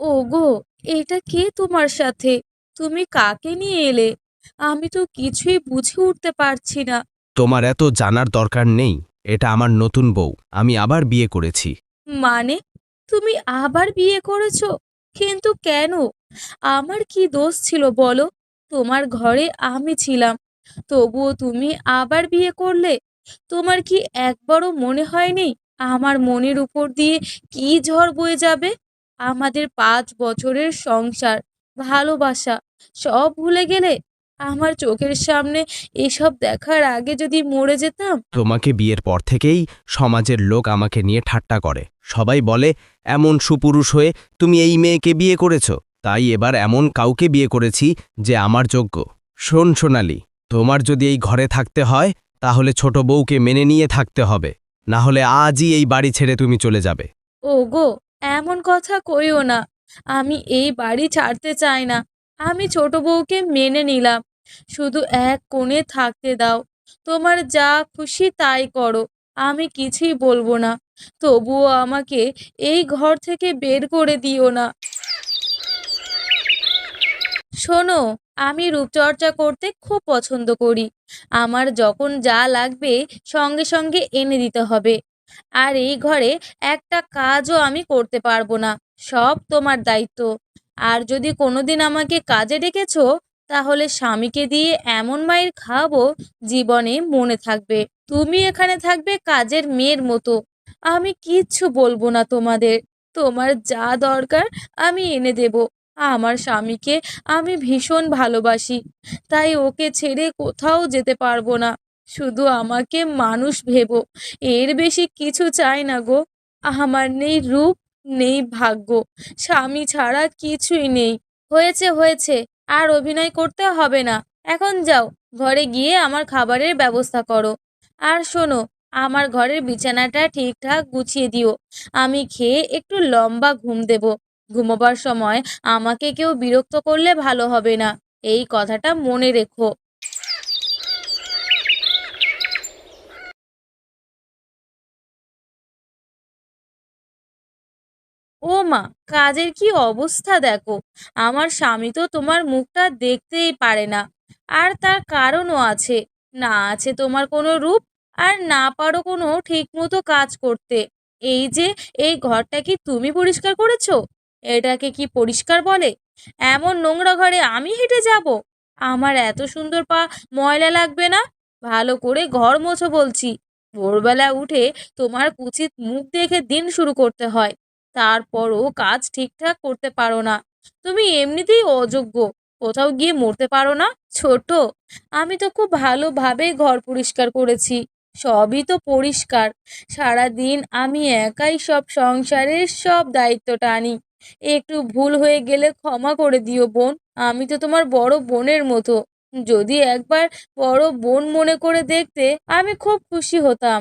ওগো এটা কে তোমার সাথে? তুমি কাকে নিয়ে এলে? আমি তো কিছুই বুঝে উঠতে পারছি না। তোমার এত জানার দরকার নেই এটা আমার নতুন বউ আমি আবার বিয়ে করেছি। মানে? তুমি আবার বিয়ে করেছ? কিন্তু কেন? আমার কি দোষ ছিল বলো? তোমার ঘরে আমি ছিলাম তবুও তুমি আবার বিয়ে করলে? তোমার কি একবারও মনে হয়নি আমার মনের উপর দিয়ে কি ঝড় বয়ে যাবে? আমাদের পাঁচ বছরের সংসার ভালোবাসা সব ভুলে গেলে আমার চোখের সামনে এসব দেখার আগে যদি মরে যেতাম। তোমাকে বিয়ের পর থেকেই সমাজের লোক আমাকে নিয়ে ঠাট্টা করে। সবাই বলে এমন সুপুরুষ হয়ে তুমি এই মেয়েকে বিয়ে করেছ। তাই এবার এমন কাউকে বিয়ে করেছি যে আমার যোগ্য। শোন সোনালি তোমার যদি এই ঘরে থাকতে হয় তাহলে ছোট বউকে মেনে নিয়ে থাকতে হবে। না হলে আজই এই বাড়ি ছেড়ে তুমি চলে যাবে। ওগো এমন কথা কইও না। আমি এই বাড়ি ছাড়তে চাই না। আমি ছোট বউকে মেনে নিলাম। শুধু এক কোণে থাকতে দাও। তোমার যা খুশি তাই করো। আমি কিছুই বলব না। তবুও আমাকে এই ঘর থেকে বের করে দিও না। শোনো, আমি রূপচর্চা করতে খুব পছন্দ করি। আমার যখন যা লাগবে সঙ্গে সঙ্গে এনে দিতে হবে। আর এই ঘরে একটা কাজও আমি করতে পারব না, সব তোমার দায়িত্ব। আর যদি কোনোদিন আমাকে কাজে ডেকেছো, তাহলে স্বামীকে দিয়ে এমন মায়ের খাওয়াবো, জীবনে মনে থাকবে। তুমি এখানে থাকবে কাজের মেয়ের মতো। আমি কিচ্ছু বলব না তোমাদের। তোমার যা দরকার আমি এনে দেব। আমার স্বামীকে আমি ভীষণ ভালোবাসি। তাই ওকে ছেড়ে কোথাও যেতে পারব না। শুধু আমাকে মানুষ ভেবো, এর বেশি কিছু চাই না গো। আমার নেই রূপ, নেই ভাগ্য, স্বামী ছাড়া কিছুই নেই। হয়েছে হয়েছে, আর অভিনয় করতে হবে না। এখন যাও, ঘরে গিয়ে আমার খাবারের ব্যবস্থা করো। আর শোনো, আমার ঘরের বিছানাটা ঠিকঠাক গুছিয়ে দিও। আমি খেয়ে একটু লম্বা ঘুম দেব। ঘুমোবার সময় আমাকে কেউ বিরক্ত করলে ভালো হবে না। এই কথাটা মনে রেখো। ও মা, কাজের কি অবস্থা দেখো। আমার স্বামী তো তোমার মুখটা দেখতেই পারে না। আর তার কারণও আছে। না আছে তোমার কোনো রূপ আর না পারো কোনো ঠিকমতো কাজ করতে। এই যে, এই ঘরটা কি তুমি পরিষ্কার করেছ? এটাকে কি পরিষ্কার বলে? এমন নোংরা ঘরে আমি হেঁটে যাব? আমার এত সুন্দর পা ময়লা লাগবে না? ভালো করে ঘর মোছো বলছি। ভোরবেলা উঠে তোমার কুচিত মুখ দেখে দিন শুরু করতে হয়। তারপরও কাজ ঠিকঠাক করতে পারো না। তুমি এমনিতেই অযোগ্য, কোথাও গিয়ে মরতে পারো না, ছোট। আমি তো খুব ভালোভাবে ঘর পরিষ্কার করেছি, সবই তো পরিষ্কার। সারা দিন আমি একাই সব সংসারের সব দায়িত্ব টানি। একটু ভুল হয়ে গেলে ক্ষমা করে দিও বোন, আমি তো তোমার বড় বোনের মতো। যদি একবার বড় বোন মনে করে দেখতে, আমি খুব খুশি হতাম।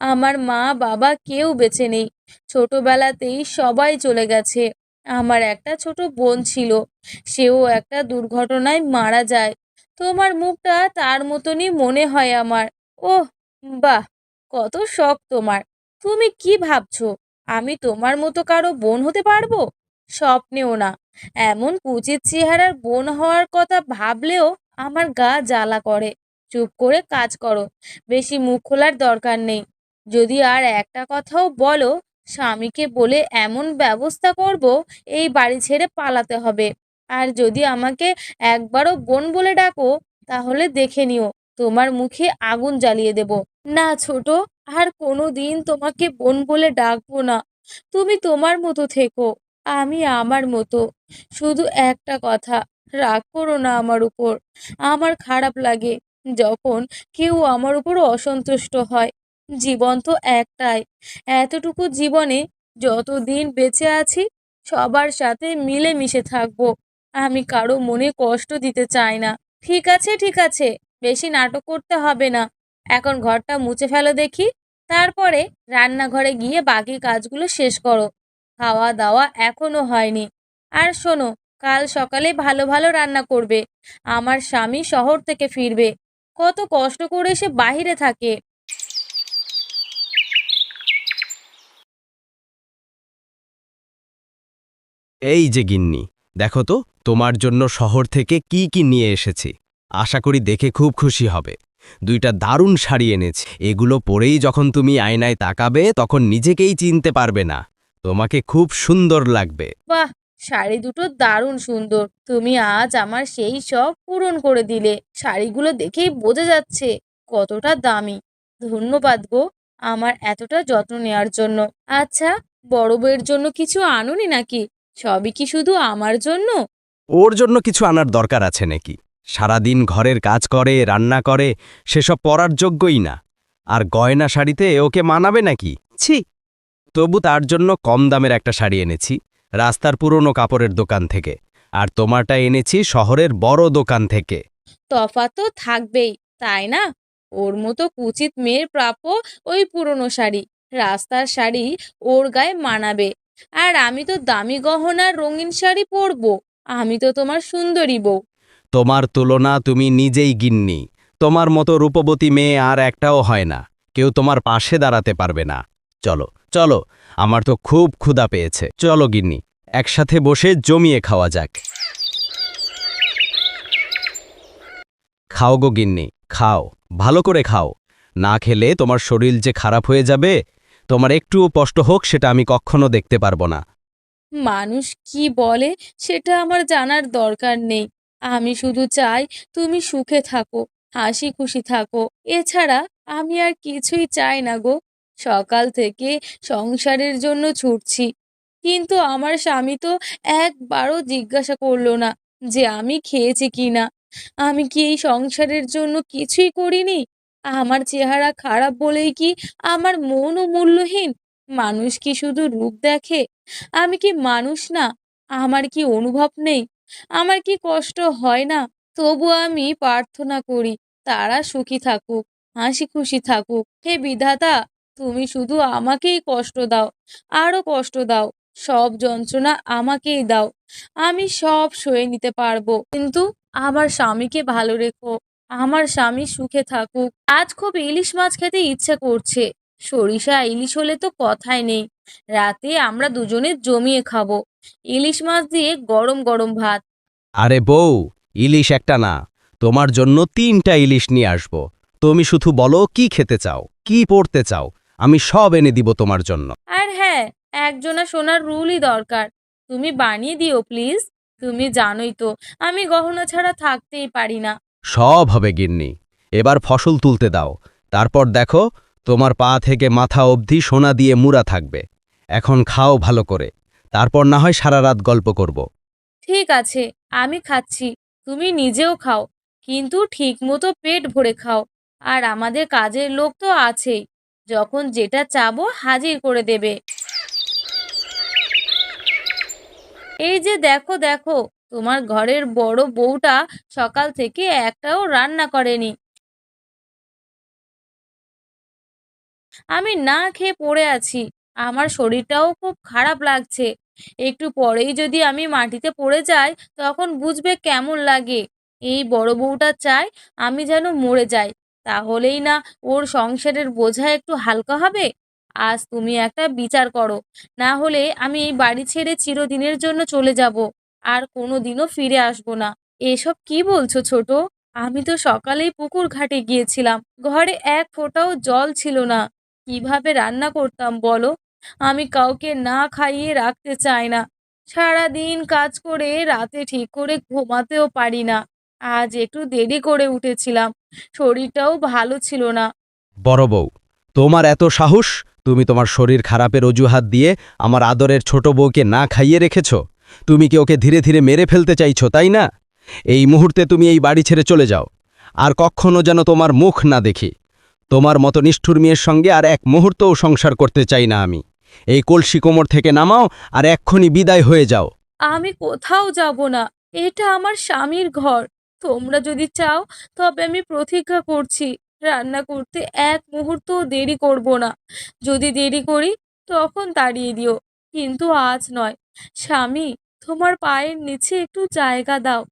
আমার মা বাবা কেউ বেঁচে নেই। ছোটবেলাতেই সবাই চলে গেছে। আমার একটা ছোট বোন ছিল। সেও একটা দুর্ঘটনায় মারা যায়। তোমার মুখটা তার মতনই মনে হয় আমার। ওহ, বাহ, কত শখ তোমার। তুমি কি ভাবছ? আমি তোমার মতো কারও বোন হতে পারব? স্বপ্নেও না। এমন কুচিত চেহারার বোন হওয়ার কথা ভাবলেও আমার গা জ্বালা করে। চুপ করে কাজ করো। বেশি মুখ খোলার দরকার নেই। যদি আর একটা কথাও বলো, স্বামীকে বলে এমন ব্যবস্থা করব, এই বাড়ি ছেড়ে পালাতে হবে। আর যদি আমাকে একবারও বোন বলে ডাকো, তাহলে দেখে নিও, তোমার মুখে আগুন জ্বালিয়ে দেব। না ছোট, আর কোনো দিন তোমাকে বোন বলে ডাকবো না। তুমি তোমার মতো থেকো, আমি আমার মতো। শুধু একটা কথা, রাগ করো না আমার উপর। আমার খারাপ লাগে যখন কেউ আমার উপর অসন্তুষ্ট হয়। জীবন তো একটাই। এতটুকু জীবনে যতদিন বেঁচে আছি, সবার সাথে মিলেমিশে থাকব। আমি কারও মনে কষ্ট দিতে চাই না। ঠিক আছে ঠিক আছে, বেশি নাটক করতে হবে না। এখন ঘরটা মুছে ফেলো দেখি। তারপরে রান্নাঘরে গিয়ে বাকি কাজগুলো শেষ করো। খাওয়া দাওয়া এখনও হয়নি। আর শোনো, কাল সকালে ভালো ভালো রান্না করবে। আমার স্বামী শহর থেকে ফিরবে। কত কষ্ট করে সে বাহিরে থাকে। এই যে গিন্নি, দেখো তো, তোমার জন্য শহর থেকে কি কি নিয়ে এসেছি। আশা করি দেখে খুব খুশি হবে। দুইটা দারুণ শাড়ি এনেছি। এগুলো পরেই যখন তুমি আয়নায় তাকাবে, তখন নিজেকেই চিনতে পারবে না। তোমাকে খুব সুন্দর লাগবে। বাহ, শাড়ি দুটো দারুণ সুন্দর। তুমি আজ আমার সেই সব পূরণ করে দিলে। শাড়িগুলো দেখেই বোঝা যাচ্ছে কতটা দামি। ধন্যবাদ গো আমার এতটা যত্ন নেওয়ার জন্য। আচ্ছা বড় বউয়ের জন্য কিছু আনুনি নাকি? সবই কি শুধু আমার জন্য? ওর জন্য কিছু আনার দরকার আছে নাকি? সারাদিন ঘরের কাজ করে রান্না করে সেসব পরার যোগ্যই না। আর গয়না শাড়িতে ওকে মানাবে নাকি? ছি! তবু তার জন্য কম দামের একটা শাড়ি এনেছি রাস্তার পুরনো কাপড়ের দোকান থেকে। আর তোমারটা এনেছি শহরের বড় দোকান থেকে। তফাৎ তো থাকবেই তাই না? ওর মতো কুচিত মেয়ের প্রাপ্য ওই পুরনো শাড়ি রাস্তার শাড়ি ওর গায়ে মানাবে। আর আমি তো দামি গহনার রঙিন শাড়ি পরবো। আমি তো তোমার সুন্দরী বউ। তোমার তুলনা তুমি নিজেই গিন্নি। তোমার মতো রূপবতী মেয়ে আর একটাও হয় না। কেউ তোমার পাশে দাঁড়াতে পারবে না। চলো চলো, আমার তো খুব ক্ষুধা পেয়েছে। চলো গিন্নি, একসাথে বসে জমিয়ে খাওয়া যাক। খাও গো গিন্নি, খাও, ভালো করে খাও। না খেলে তোমার শরীর যে খারাপ হয়ে যাবে তোমার একটুও কষ্ট হোক, সেটা আমি কখনো দেখতে পারব না। মানুষ কি বলে, সেটা আমার জানার দরকার নেই। আমি শুধু চাই তুমি সুখে থাকো হাসি খুশি থাকো। এছাড়া আমি আর কিছুই চাই না গো। সকাল থেকে সংসারের জন্য ছুটছি। কিন্তু আমার স্বামী তো একবারও জিজ্ঞাসা করল না যে আমি খেয়েছি কি না আমি কি এই সংসারের জন্য কিছুই করিনি? আমার চেহারা খারাপ বলেই কি আমার মনও মূল্যহীন? মানুষ কি শুধু রূপ দেখে? আমি কি মানুষ না? আমার কি অনুভব নেই? আমার কি কষ্ট হয় না? তবু আমি প্রার্থনা করি, তারা সুখী থাকুক, হাসি খুশি থাকুক। হে বিধাতা, তুমি শুধু আমাকেই কষ্ট দাও, আরও কষ্ট দাও, সব যন্ত্রণা আমাকেই দাও। আমি সব সয়ে নিতে পারব। কিন্তু আমার স্বামীকে ভালো রেখো। আমার স্বামী সুখে থাকুক। আজ খুব ইলিশ মাছ খেতে ইচ্ছে করছে। সরিষা ইলিশ হলে তো কথাই নেই। রাতে আমরা দুজনে জমিয়ে খাব। ইলিশ মাছ দিয়ে গরম গরম ভাত। আরে বউ ইলিশ একটা না। তোমার জন্য তিনটা ইলিশ নিয়ে আসব। তুমি শুধু বলো কি খেতে চাও কি পড়তে চাও। আমি সব এনে দিব তোমার জন্য। আর হ্যাঁ একজনা সোনার রুলই দরকার। তুমি বানিয়ে দিও প্লিজ। তুমি জানোই তো আমি গহনা ছাড়া থাকতেই পারি না। সব হবে গিন্নি। এবার ফসল তুলতে দাও। তারপর দেখো, তোমার পা থেকে মাথা অবধি সোনা দিয়ে মুড়া থাকবে। এখন খাও ভালো করে। তারপর না হয় সারা রাত গল্প করব। ঠিক আছে, আমি খাচ্ছি। তুমি নিজেও খাও, কিন্তু ঠিক মতো পেট ভরে খাও। আর আমাদের কাজের লোক তো আছেই। যখন যেটা চাবো হাজির করে দেবে। এই যে দেখো দেখো তোমার ঘরের বড় বউটা সকাল থেকে একটাও রান্না করেনি। আমি না খেয়ে পড়ে আছি। আমার শরীরটাও খুব খারাপ লাগছে। একটু পরেই যদি আমি মাটিতে পড়ে যাই, তখন বুঝবে কেমন লাগে। এই বড় বউটা চায় আমি যেন মরে যাই। তাহলেই না ওর সংসারের বোঝা একটু হালকা হবে। আজ তুমি একটা বিচার করো। না হলে আমি এই বাড়ি ছেড়ে চিরদিনের জন্য চলে যাব। আর কোনো দিনও ফিরে আসব না। এসব কি বলছো ছোট? আমি তো সকালেই পুকুর ঘাটে গিয়েছিলাম। ঘরে এক ফোঁটাও জল ছিল না। কীভাবে রান্না করতাম বলো? আমি কাউকে না খাইয়ে রাখতে চাই না। সারা দিন কাজ করে রাতে ঠিক করে ঘুমাতেও পারি না। আজ একটু দেরি করে উঠেছিলাম। শরীরটাও ভালো ছিল না। বড় বউ, তোমার এত সাহস? তুমি তোমার শরীর খারাপের অজুহাত দিয়ে আমার আদরের ছোট বউকে না খাইয়ে রেখেছ? তুমি কি ওকে ধীরে ধীরে মেরে ফেলতে চাইছো, তাই না? এই মুহূর্তে তুমি এই বাড়ি ছেড়ে চলে যাও। আর কখনো যেন তোমার মুখ না দেখি। তোমার মতো নিষ্ঠুর মেয়ের সঙ্গে আর এক মুহূর্তও সংসার করতে চাই না আমি। এই কলসি কোমর থেকে নামাও আর এক্ষুনি বিদায় হয়ে যাও। আমি কোথাও যাব না। এটা আমার স্বামীর ঘর। তোমরা যদি চাও, তবে আমি প্রতিজ্ঞা করছি, রান্না করতে এক মুহূর্তও দেরি করব না। যদি দেরি করি, তখন তাড়িয়ে দিও। কিন্তু আজ নয়। স্বামী তোমার পায়ের নিচে একটু জায়গা দাও।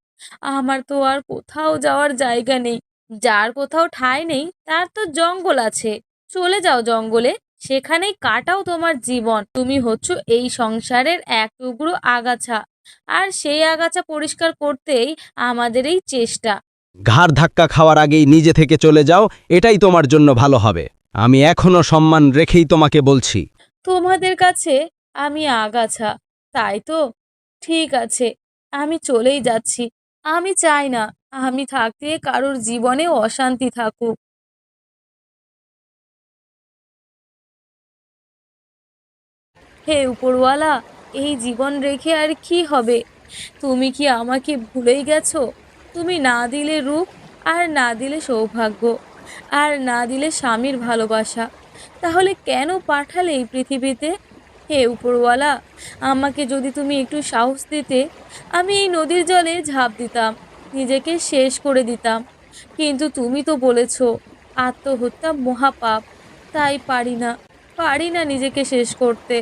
আমার তো আর কোথাও যাওয়ার জায়গা নেই। যার কোথাও ঠাঁই নেই তার তো জঙ্গল আছে। চলে যাও জঙ্গলে সেখানেই কাটাও তোমার জীবন। তুমি হচ্ছ এই সংসারের এক টুকরো আগাছা। আর সেই আগাছা পরিষ্কার করতেই আমাদের এই চেষ্টা। ঘাড় ধাক্কা খাওয়ার আগেই নিজে থেকে চলে যাও এটাই তোমার জন্য ভালো হবে। আমি এখনও সম্মান রেখেই তোমাকে বলছি। তোমাদের কাছে আমি আগাছা। তাই তো? ঠিক আছে, আমি চলেই যাচ্ছি। আমি চাই না আমি থাকতে কারোর জীবনে অশান্তি থাকুক। হে উপরওয়ালা, এই জীবন রেখে আর কি হবে? তুমি কি আমাকে ভুলেই গেছো? তুমি না দিলে রূপ আর না দিলে সৌভাগ্য আর না দিলে স্বামীর ভালোবাসা। তাহলে কেন পাঠালে এই পৃথিবীতে? হে উপরওয়ালা, আমাকে যদি তুমি একটু সাহস দিতে, আমি এই নদীর জলে ঝাঁপ দিতাম, নিজেকে শেষ করে দিতাম। কিন্তু তুমি তো বলেছ, আত্মহত্যা মহাপাপ, তাই পারি না পারি না নিজেকে শেষ করতে।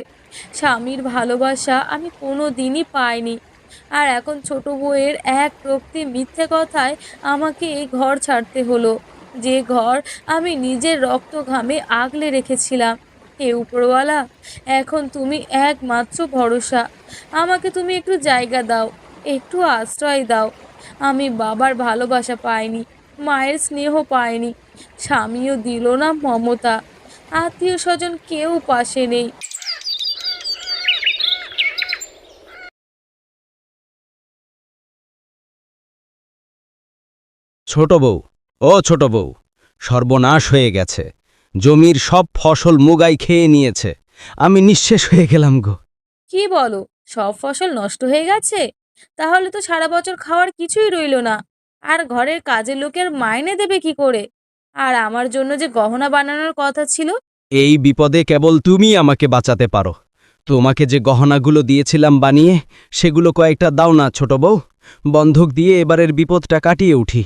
স্বামীর ভালোবাসা আমি কোনো দিনই পাইনি। আর এখন ছোট বউয়ের এক প্রকৃতি মিথ্যে কথায় আমাকে এই ঘর ছাড়তে হলো। যে ঘর আমি নিজের রক্ত ঘামে আগলে রেখেছিলাম। হে উপরওয়ালা, এখন তুমি একমাত্র ভরসা। আমাকে তুমি একটু জায়গা দাও, একটু আশ্রয় দাও। আমি বাবার ভালোবাসা পাইনি, মায়ের স্নেহ পাইনি, স্বামীও দিল না মমতা। আত্মীয় স্বজন কেউ পাশে নেই। ছোট বউ, ও ছোট বউ, সর্বনাশ হয়ে গেছে। জমির সব ফসল মুগাই খেয়ে নিয়েছে। আমি নিঃশেষ হয়ে গেলাম গো। কি বলো? সব ফসল নষ্ট হয়ে গেছে? তাহলে তো সারা বছর খাওয়ার কিছুই রইল না। আর ঘরের কাজের লোকের মাইনে দেবে কি করে? আর আমার জন্য যে গহনা বানানোর কথা ছিল? এই বিপদে কেবল তুমি আমাকে বাঁচাতে পারো। তোমাকে যে গহনাগুলো দিয়েছিলাম বানিয়ে সেগুলো কয়েকটা দাও না ছোট বউ। বন্ধক দিয়ে এবারের বিপদটা কাটিয়ে উঠি।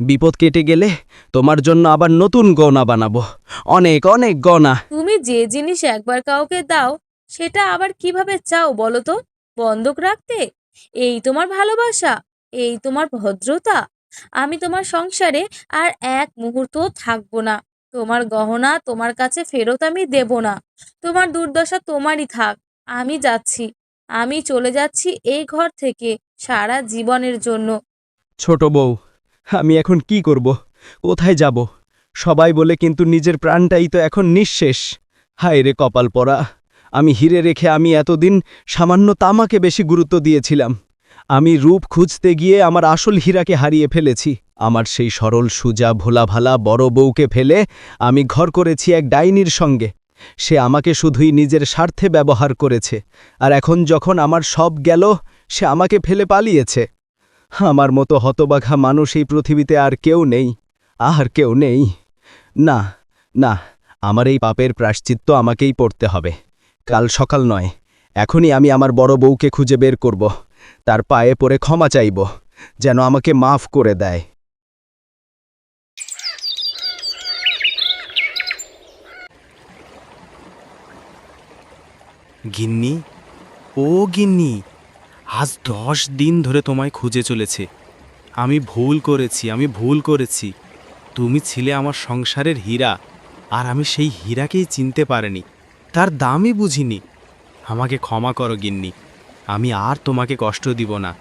বিপদ কেটে গেলে তোমার জন্য আবার নতুন গহনা বানাবো। অনেক অনেক গহনা তুমি যে জিনিস একবার কাউকে দাও সেটা আবার কীভাবে চাও বলো তো? বন্ধক রাখতে? এই তোমার ভালোবাসা এই তোমার ভদ্রতা। আমি তোমার সংসারে আর এক মুহূর্ত থাকব না। তোমার গহনা তোমার কাছে ফেরত আমি দেব না। তোমার দুর্দশা তোমারই থাক আমি যাচ্ছি। আমি চলে যাচ্ছি এই ঘর থেকে সারা জীবনের জন্য। ছোট বউ আমি এখন কি করব? কোথায় যাব? সবাই বলে, কিন্তু নিজের প্রাণটাই তো এখন নিঃশেষ। হায় রে কপাল পরা। আমি হিরে রেখে আমি এতদিন সামান্য তামাকে বেশি গুরুত্ব দিয়েছিলাম। আমি রূপ খুঁজতে গিয়ে আমার আসল হীরাকে হারিয়ে ফেলেছি। আমার সেই সরল সুজা ভোলা ভালা বড় বউকে ফেলে আমি ঘর করেছি এক ডাইনির সঙ্গে। সে আমাকে শুধুই নিজের স্বার্থে ব্যবহার করেছে। আর এখন যখন আমার সব গেল, সে আমাকে ফেলে পালিয়েছে। আমার মতো হতবাঘা মানুষ এই পৃথিবীতে আর কেউ নেই, আর কেউ নেই। না না, আমার এই পাপের প্রাশ্চিত্য আমাকেই পড়তে হবে। কাল সকাল নয়, এখনই আমি আমার বড় বউকে খুঁজে বের করব। তার পায়ে পড়ে ক্ষমা চাইব, যেন আমাকে মাফ করে দেয়। গিন্নি, ও গিন্নি আজ দশ দিন ধরে তোমায় খুঁজে চলেছে। আমি ভুল করেছি, আমি ভুল করেছি। তুমি ছিলে আমার সংসারের হীরা, আর আমি সেই হীরাকেই চিনতে পারিনি। তার দামই বুঝিনি। আমাকে ক্ষমা করো গিন্নি, আমি আর তোমাকে কষ্ট দিব না।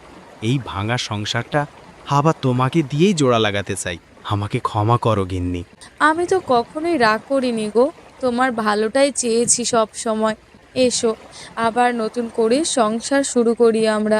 এই ভাঙা সংসারটা আবার তোমাকে দিয়েই জোড়া লাগাতে চাই। আমাকে ক্ষমা করো গিন্নি। আমি তো কখনোই রাগ করিনি গো। তোমার ভালোটাই চেয়েছি সব সময় এসো আবার নতুন করে সংসার শুরু করি আমরা।